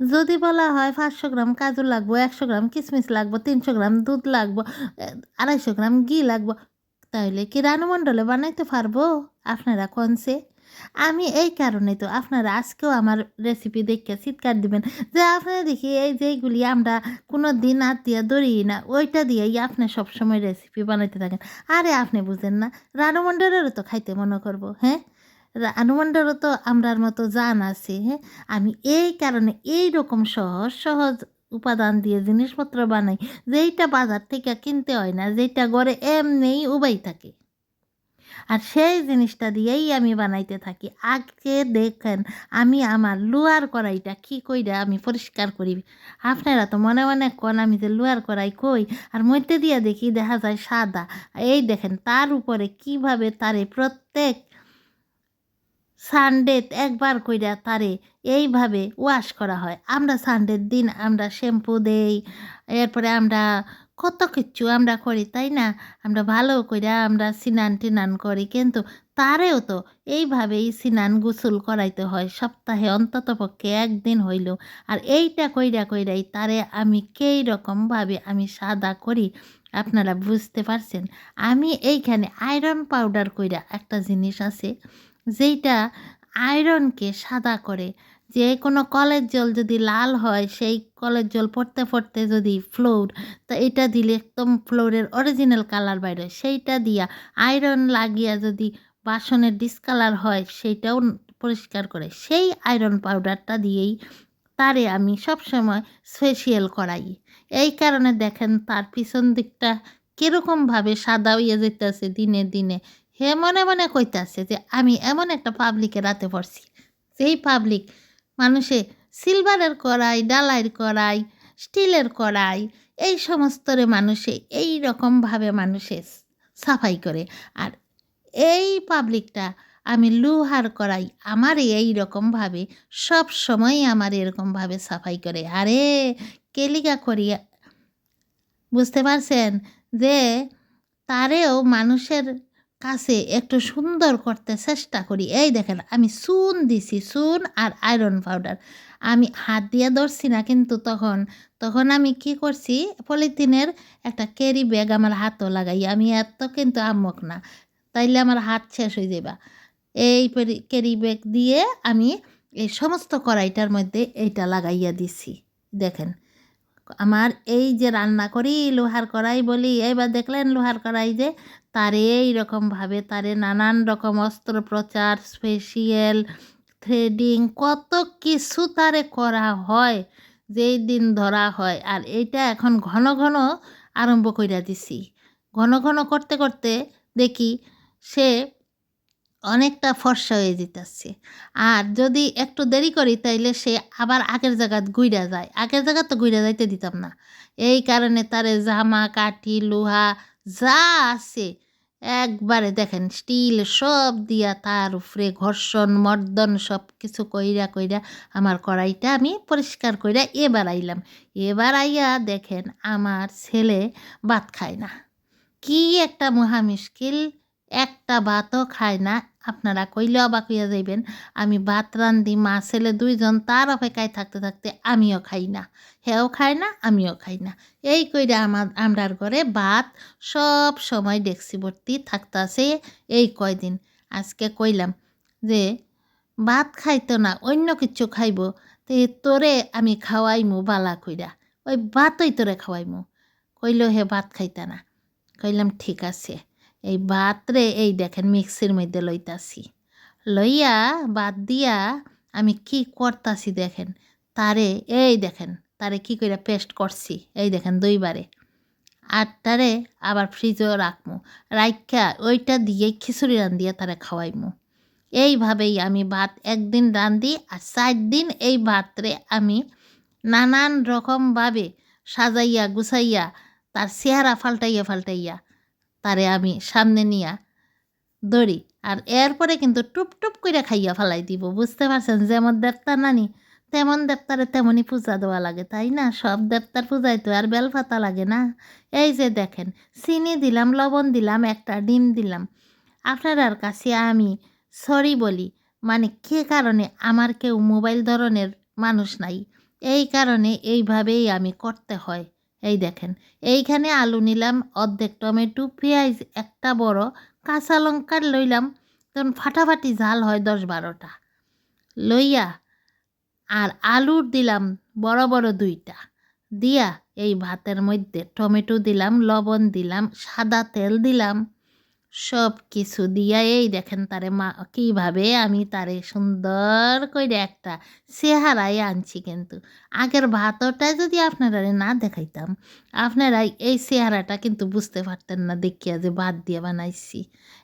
যদি বলা হয় পাঁচশো গ্রাম কাজু লাগবো, একশো গ্রাম কিশমিশ লাগবো, তিনশো গ্রাম দুধ লাগবো আড়াইশো গ্রাম ঘি লাগবো তাহলে কি রানুমণ্ডলে বানাইতে পারব? আপনারা কোনসে আমি এই কারণে তো আপনারা আজকেও আমার রেসিপি দেখে চিৎকার দিবেন যে, আপনারা দেখি এই যেইগুলি আমরা কোনো দিন হাত দিয়া ধরি না, ওইটা দিয়েই আপনি সবসময় রেসিপি বানাইতে থাকেন। আরে আপনি বুঝেন না রানুমণ্ডলেরও তো খাইতে মনে করব হ্যাঁ? রানুমণ্ডলও তো আমরার মতো জান আছে হ্যাঁ? আমি এই কারণে এই রকম সহজ সহজ উপাদান দিয়ে জিনিসপত্র বানাই, যেইটা বাজার থেকে কিনতে হয় না যেটা ঘরে এমনিই উবাই থাকে। আর সেই জিনিসটা দিয়েই আমি বানাইতে থাকি। আগে দেখেন, আমি আমার লুয়ার কড়াইটা কী কইরা আমি পরিষ্কার করি। আপনারা তো মনে মনে কন, আমি যে লুয়ার কড়াই কই, আর মধ্যে দিয়ে দেখি দেখা যায় সাদা। এই দেখেন, তার উপরে কীভাবে তারে প্রত্যেক সানডে একবার কইরা তারে এইভাবে ওয়াশ করা হয়। আমরা সানডের দিন আমরা শ্যাম্পু দেই, এরপরে আমরা কত কিছু আমরা করি, তাই না? আমরা ভালো কইরা আমরা স্নান টিনান করি, কিন্তু তারেও তো এইভাবেই স্নান গোসল করাইতে হয়, সপ্তাহে অন্তত পক্ষে একদিন হইল। আর এইটা কইরা কইরাই তারে আমি কেই রকমভাবে আমি সাদা করি, আপনারা বুঝতে পারছেন? আমি এইখানে আয়রন পাউডার কইরা একটা জিনিস আছে যেইটা আয়রনকে সাদা করে। যে কোনো কলের জল যদি লাল হয়, সেই কলের জল পড়তে পড়তে যদি ফ্লোর, তো এটা দিলে একদম ফ্লোরের অরিজিনাল কালার বাইরে। সেইটা দিয়া আয়রন লাগিয়া যদি বাসনের ডিসকালার হয়, সেইটাও পরিষ্কার করে। সেই আয়রন পাউডারটা দিয়েই তারে আমি সবসময় স্পেশিয়াল করাই। এই কারণে দেখেন তার পিছন দিকটা কীরকমভাবে সাদা হইয়া যেতেছে দিনে দিনে। হে মনে মনে কইতাছে যে, আমি এমন একটা পাবলিকে রাতে পড়ছি। যেই পাবলিক মানুষে সিলভারের কড়াই, ডালাইয়ের কড়াই, স্টিলের কড়াই, এই সমস্তরে মানুষে, এই রকমভাবে মানুষে সাফাই করে। আর এই পাবলিকটা আমি লুহার করাই আমার এই রকমভাবে সব সময় আমার এরকমভাবে সাফাই করে। আরে কেলিকা করিয়া, বুঝতে পারছেন? যে, তারেও মানুষের কাছে একটু সুন্দর করতে চেষ্টা করি। এই দেখেন, আমি চুন দিছি, চুন আর আয়রন পাউডার আমি হাত দিয়ে ধরছি না কিন্তু তখন তখন আমি কি করছি, পলিথিনের একটা ক্যারি ব্যাগ আমার হাতও লাগাই, আমি এত কিন্তু আম্মক না। তাইলে আমার হাত শেষ হয়ে যাবা এই ক্যারি ব্যাগ দিয়ে আমি এই সমস্ত কড়াইটার মধ্যে এইটা লাগাইয়া দিছি। দেখেন আমার এই যে রান্না করি, লোহার কড়াই বলি, এবার দেখলেন লোহার কড়াই যে তারে এইরকমভাবে, তারে নানান রকম অস্ত্রোপচার স্পেশিয়াল থ্রেডিং কত কিছু তারে করা হয়, যেই দিন ধরা হয়। আর এইটা এখন ঘন ঘন আরম্ভ কইরা দিছি। ঘন ঘন করতে করতে দেখি সে অনেকটা ফর্সা হয়ে যেতেছে। আর যদি একটু দেরি করি, তাইলে সে আবার আগের জায়গাত গুইরা যায়। আগের জায়গা তো গুইরা যাইতে দিতাম না। এই কারণে তারে জামা, কাঠি, লোহা যা আছে, একবারে দেখেন, স্টিল সব দিয়া তার উপরে ঘর্ষণ, মর্দন সব কিছু কইরা কইরা আমার কড়াইটা আমি পরিষ্কার কইরা এবার আইলাম। এবার আইয়া দেখেন, আমার ছেলে ভাত খায় না। কি একটা মহা মুশকিল, একটা ভাতও খায় না আপনারা কইলে অবাক হইয়া যাইবেন, আমি ভাত রান্ধি, মা, ছেলে দুইজন, তার অপেক্ষায় থাকতে থাকতে আমিও খাই না। হেও খায় না, আমিও খাই না। এই কইরা আমার আমরার ঘরে ভাত সব সময় ডেক্সি ভর্তি থাকতাছে এই কয়দিন। আজকে কইলাম যে, ভাত খাইতো না, অন্য কিছু খাইব, তে তোরে আমি খাওয়াইমু বালা কইরা। ওই ভাতই তোরে খাওয়াইমু। কইল হে ভাত খাইতা না। কইলাম ঠিক আছে। এই ভাত রে এই দেখেন মিক্সির মধ্যে লইতাছি। লইয়া বাদ দিয়া আমি কি করতাছি দেখেন? তারে, এই দেখেন, তারে কি করে পেস্ট করছি, এই দেখেন দুইবারে। আর তারে আবার ফ্রিজেও রাখমু, রাইখা ওইটা দিয়ে খিচুড়ি রান্ধিয়া তারে খাওয়াইমু। এইভাবেই আমি ভাত একদিন রান্ধি আর চার দিন এই ভাতরে আমি নানান রকমভাবে সাজাইয়া, গুছাইয়া, তার চেহারা ফাল্টাইয়া ফাল্টাইয়া তারে আমি সামনে নিয়া দড়ি আর এরপরে কিন্তু টুপ টুপ করে খাইয়া ফেলাই দিব, বুঝতে পারছেন? যেমন দেবতা নানি, তেমন দেবতারে তেমনই পূজা দেওয়া লাগে, তাই না? সব দেবতার পূজায় তো আর বেলপাতা লাগে না। এই যে দেখেন, চিনি দিলাম, লবণ দিলাম, একটা ডিম দিলাম। আপনার কাছে আমি সরি বলি মানে কে কারণে আমার কেউ মোবাইল ধরনের মানুষ নাই? এই কারণে এইভাবেই আমি করতে হয়। এই দেখেন, এইখানে আলু নিলাম, অর্ধেক টমেটো, পেঁয়াজ একটা বড়, কাঁচা লঙ্কা লইলাম, তখন ফাটাফাটি ঝাল হয় দশ বারোটা। লইয়া আর আলুর দিলাম, বড় বড় দুইটা। দিয়া এই ভাতের মধ্যে টমেটো দিলাম, লবণ দিলাম, সাদা তেল দিলাম। সব কিছু দিয়া এই দেখেন তারে মা, কীভাবে আমি তারে সুন্দর করে একটা চেহারায় আনছি কিন্তু। আগের ভাতটা যদি আপনারা না দেখাইতাম আপনারা এই চেহারাটা কিন্তু বুঝতে পারতেন না, দেখিয়া যে ভাত দিয়ে বানাইছি।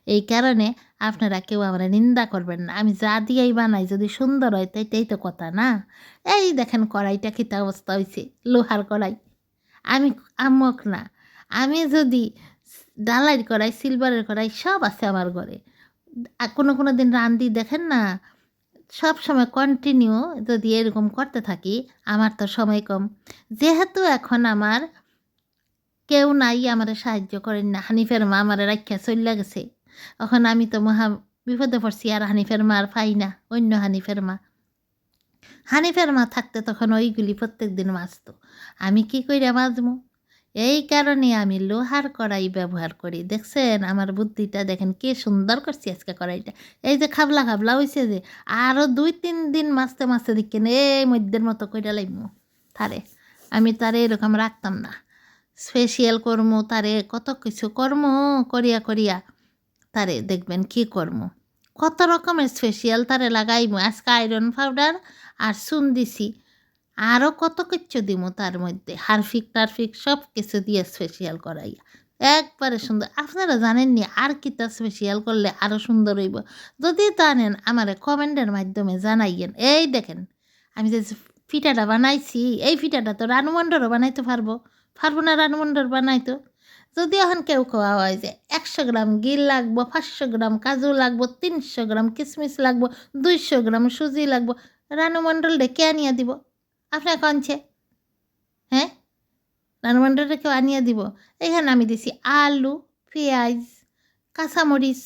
এই কারণে আপনারা কেউ আমরা নিন্দা করবেন না। আমি যা দিয়েই বানাই, যদি সুন্দর হয় তো এটাই তো কথা না? এই দেখেন কড়াইটা খিতা অবস্থা হয়েছে লোহার কড়াই। আমি আমক না। আমি যদি ডালাইয়ের কড়াই সিলভারের কড়াই সব আছে আমার ঘরে। কোনো কোনো দিন রান্দি দেখেন না, সব সময় কন্টিনিউ যদি এরকম করতে থাকি, আমার তো সময় কম। যেহেতু এখন আমার কেউ নাই, আমার সাহায্য করেন না। হানিফের মা আমার রাখা চলে গেছে। এখন আমি তো মহা বিপদে পড়ছি, আর হানিফের মা আর পাই না, অন্য হানিফের মা। হানিফের মা থাকতে তখন ওইগুলি প্রত্যেক দিন মাজতো। আমি কি কইরা মাজমু? এই কারণে আমি লোহার কড়াই ব্যবহার করি। দেখছেন? আমার বুদ্ধিটা দেখেন কে সুন্দর করছি আজকে কড়াইটা। এই যে খাবলা খাবলা হয়েছে যে আরও দুই তিন দিন মাসতে মাসতে দিকেন এই মধ্যের মতো কইরা লাইমু। তারে, আমি তারে এরকম রাখতাম না। স্পেশিয়াল কর্ম, তারে কত কিছু কর্ম করিয়া করিয়া। তারে দেখবেন কি কর্ম? কত রকমের স্পেশিয়াল তারে লাগাইমু। আজকে আয়রন পাউডার আর চুন দিছি। আরও কত কিছু দিমু তার মধ্যে। হারফিক টারফিক সব কিছু দিয়ে স্পেশিয়াল করাইয়া। একবারে সুন্দর। আপনারা জানেননি আর কিতা স্পেশিয়াল করলে আরও সুন্দর হইব? যদি জানেন, আমার কমেন্টের মাধ্যমে জানাইয়েন। এই দেখেন, আমি যে পিঠাটা বানাইছি, এই ফিটাটা তো রানুমণ্ডরও বানাইতে পারব। পারব না রানুমণ্ডর বানাইতো। যদি এখন কেউ খাওয়া হয় যে একশো গ্রাম গিল লাগবো, পাঁচশো গ্রাম কাজু লাগবো, তিনশো গ্রাম কিশমিশ লাগবো, দুইশো গ্রাম সুজি লাগবো রানুমণ্ডল ডেকে আনিয়া দিব? আপনার কনছে হ্যাঁ? কেউ আনিয়া দিব? এখানে আমি দিছি। আলু, পেঁয়াজ, কাঁচামরিচ,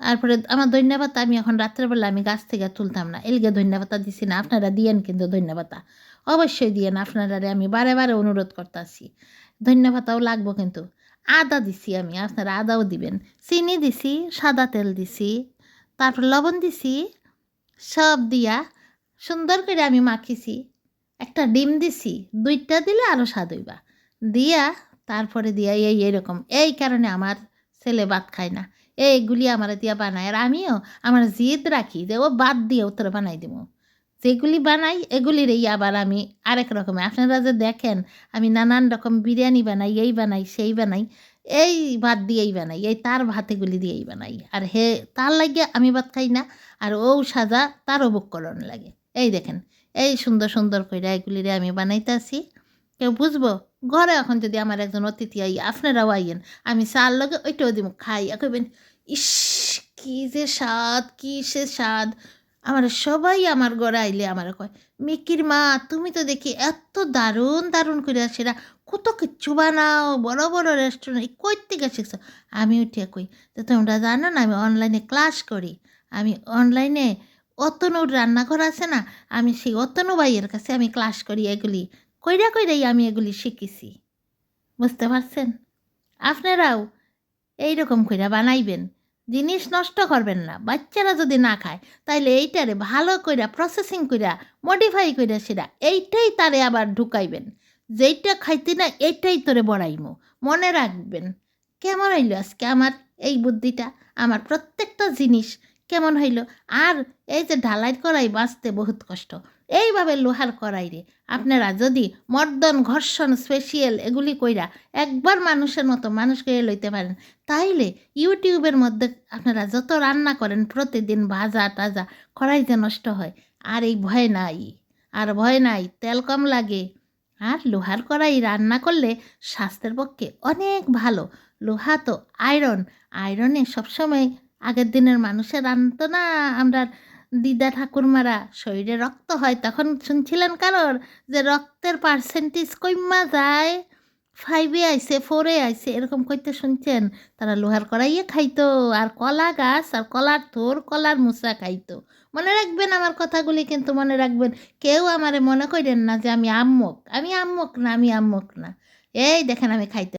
তারপরে আমার ধন্যবাদ আমি এখন রাত্রেবেলা আমি গাছ থেকে তুলতাম না। এলগে ধন্যবাদ দিছি না, আপনারা দিয়েন কিন্তু ধন্যবাদ অবশ্যই দিয়েন আপনারা আমি বারে বারে অনুরোধ করতেছি। ধন্যবাদও লাগবো কিন্তু। আদা দিছি আমি, আপনারা আদাও দিবেন। চিনি দিছি, সাদা তেল দিছি, তারপর লবণ দিছি, সব দিয়া সুন্দর করে আমি মাখিছি। একটা ডিম দিছি, দুইটা দিলে আরও স্বাদ হইবা। দিয়া তারপরে দিয়া এই এরকম, এই কারণে আমার ছেলে ভাত খায় না। এইগুলি আমার দিয়া বানায়, আর আমিও আমার জিদ রাখি যে ও বাদ দিয়ে উত্তর বানাই দেবো যেগুলি বানাই, এগুলির এই আবার আমি আরেক রকমের আপনারা যে দেখেন, আমি নানান রকম বিরিয়ানি বানাই, এই বানাই, সেই বানাই, এই ভাত দিয়েই বানাই, এই তার ভাতেগুলি দিয়েই বানাই। আর হে, তার লাগে আমি ভাত খাই না, আর ও সাজা তারও বুককরণ লাগে। এই দেখেন এই সুন্দর সুন্দর করে এগুলিরে আমি বানাইতেছি। কেউ বুঝব? ঘরে এখন যদি আমার একজন অতিথি আই, আপনারাও আইয়েন, আমি চার লগে ওইটাও দিব খাই। কইবেন, ইস, কি যে স্বাদ, কি সে স্বাদ। আমার সবাই আমার ঘরে আইলে আমার কয়, মিকির মা, তুমি তো দেখি এত দারুণ দারুণ করে সেরা কত কিচ্ছু বানাও, বড় বড় রেস্টুরেন্ট কই থেকে শিখছো? আমি উঠিয়া কই, তো তোমরা জানো না, আমি অনলাইনে ক্লাস করি। আমি অনলাইনে অতনুর রান্নাঘর আছে না, আমি সেই অতনু ভাইয়ের কাছে আমি ক্লাস করি এগুলি। কইরা কইরাই আমি এগুলি শিখেছি। বুঝতে পারছেন? আপনারাও এইরকম কইরা বানাইবেন। জিনিস নষ্ট করবেন না, বাচ্চারা যদি না খায়, তাইলে এইটারে ভালো কইরা প্রসেসিং কইরা মডিফাই কইরা সেটা এইটাই তারে আবার ঢুকাইবেন। যেইটা খাইতে না, এইটাই তোরে বড়াইমো। মনে রাখবেন। কেমন হইল আজকে আমার এই বুদ্ধিটা? আমার প্রত্যেকটা জিনিস কেমন হইল? আর এই যে ঢালাই করাই বাঁচতে বহুত কষ্ট। এইভাবে লোহার কড়াইরে। আপনারা যদি মর্দন, ঘর্ষণ স্পেশিয়াল এগুলি কইরা একবার মানুষের মতো মানুষ মানুষকে লইতে পারেন, তাইলে ইউটিউবের মধ্যে আপনারা যত রান্না করেন, প্রতিদিন ভাজা, টাজা, কড়াই যে নষ্ট হয়, আর এই ভয় নাই। আর ভয় নাই, তেল কম লাগে। আর লোহার কড়াই রান্না করলে স্বাস্থ্যের পক্ষে অনেক ভালো। লোহা তো আয়রন আয়রনে সবসময় আগের দিনের মানুষের রান্নত না আমরা দিদা ঠাকুরমারা শরীরে রক্ত হয়, তখন শুনছিলেন কারোর যে রক্তের পার্সেন্টেজ কইমা যায়? ফাইভে আইছে ফোরে আইছে, এরকম করতে শুনছেন? তারা লোহার কড়াইয়ে খাইতো, আর কলা গাছ, আর কলার থোর, কলার মুসা খাইতো। মনে রাখবেন আমার কথাগুলি কিন্তু মনে রাখবেন। কেউ আমারে মনে করেন না যে আমি আম্মক। আমি আম্মক না, আমি আম্মক না। এই দেখেন আমি খাইতে